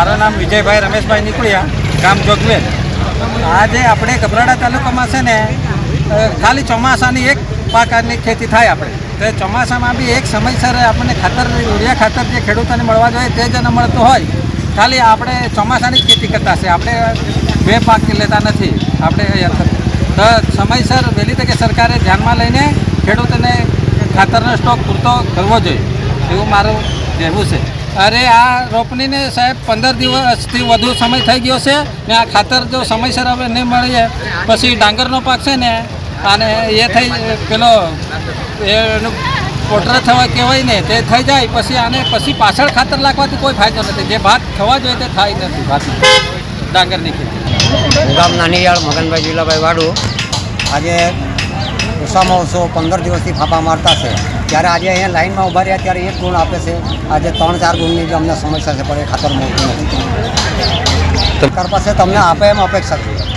મારું નામ વિજયભાઈ રમેશભાઈ નીકળ્યા, ગામ જોગવેલ. આજે આપણે ગભરાડા તાલુકામાં છે ને ખાલી ચોમાસાની એક પાકની ખેતી થાય આપણે. તો ચોમાસામાં બી એક સમયસર આપણને ખાતર, યુરિયા ખાતર જે ખેડૂતોને મળવા જોઈએ તે જ ન મળતું હોય. ખાલી આપણે ચોમાસાની જ ખેતી કરતા છે. આપણે બે પાક લેતા નથી. આપણે તો સમયસર વહેલી તકે સરકારે ધ્યાનમાં લઈને ખેડૂતોને ખાતરનો સ્ટોક પૂરતો કરવો જોઈએ. એવું મારું કહેવું છે. અરે, આ રોપણીને સાહેબ પંદર દિવસથી વધુ સમય થઈ ગયો છે ને આ ખાતર જો સમયસર હવે નહીં મળીએ પછી ડાંગરનો પાક છે ને અને એ થઈ, પેલો એનું પોટરા થવા કહેવાય ને, તે થઈ જાય, પછી આને પછી પાછળ ખાતર નાખવાથી કોઈ ફાયદો નથી. જે ભાત થવા જોઈએ તે થાય નથી ભાત ડાંગરની ખેતી. ગામ નાનીયાળ મગનભાઈ જીલાભાઈ વાડુ. આજે ઓછામાં ઓછો પંદર દિવસથી ફાંફા મારતા છે. ત્યારે આજે અહીંયા લાઈનમાં ઊભા રહ્યા ત્યારે એક ગુણ આપે છે. આજે ત્રણ ચાર ગુણની જે અમને સમસ્યા છે, પણ એ ખાતર મળતું નથી. સરકાર પાસે તમને આપે એમ અપેક્ષા છે.